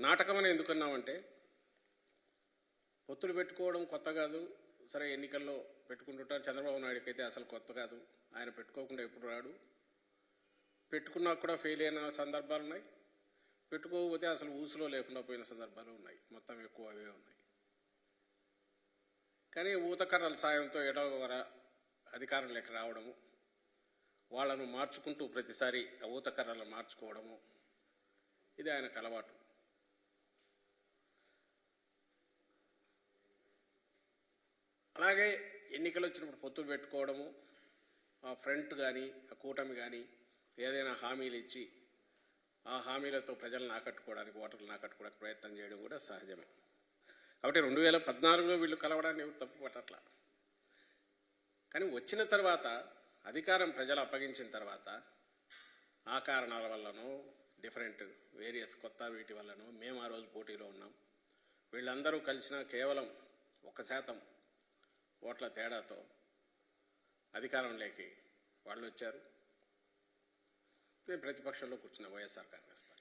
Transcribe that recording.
నాటకం అని ఎందుకన్నామంటే పొత్తులు పెట్టుకోవడం కొత్త కాదు. సరే ఎన్నికల్లో పెట్టుకుంటుంటారు. చంద్రబాబు నాయుడుకి అయితే అసలు కొత్త కాదు. ఆయన పెట్టుకోకుండా ఎప్పుడు రాడు? పెట్టుకున్నా కూడా ఫెయిల్ అయిన సందర్భాలు ఉన్నాయి. పెట్టుకోకపోతే అసలు ఊసులో లేకుండా పోయిన సందర్భాలు ఉన్నాయి. మొత్తం ఎక్కువ అవే ఉన్నాయి. కానీ ఊతకర్రల సాయంతో ఎడవ అధికారంలోకి రావడము వాళ్ళను మార్చుకుంటూ ప్రతిసారి ఆ ఊతకర్రలను మార్చుకోవడము ఇది ఆయనకు అలవాటు. అలాగే ఎన్నికలు వచ్చినప్పుడు పొత్తు పెట్టుకోవడము ఆ ఫ్రంట్ కానీ ఆ కూటమి కానీ ఏదైనా హామీలు ఇచ్చి ఆ హామీలతో ప్రజలను ఆకట్టుకోవడానికి ఓటర్లను ఆకట్టుకోవడానికి ప్రయత్నం చేయడం కూడా సహజమే. కాబట్టి రెండు వేల పద్నాలుగులో వీళ్ళు కలవడాన్ని ఎవరు తప్పు పట్టట్లా కానీ వచ్చిన తర్వాత అధికారం ప్రజలు అప్పగించిన తర్వాత ఆ కారణాల వల్లనో డిఫరెంట్ వేరియస్ కొత్త వీటి వల్లనో మేము ఆ రోజు పోటీలో ఉన్నాం. వీళ్ళందరూ కలిసిన కేవలం ఒక శాతం ఓట్ల తేడాతో అధికారంలోకి వాళ్ళు వచ్చారు మేము ప్రతిపక్షంలో కూర్చున్న వైఎస్ఆర్ కాంగ్రెస్ పార్టీ.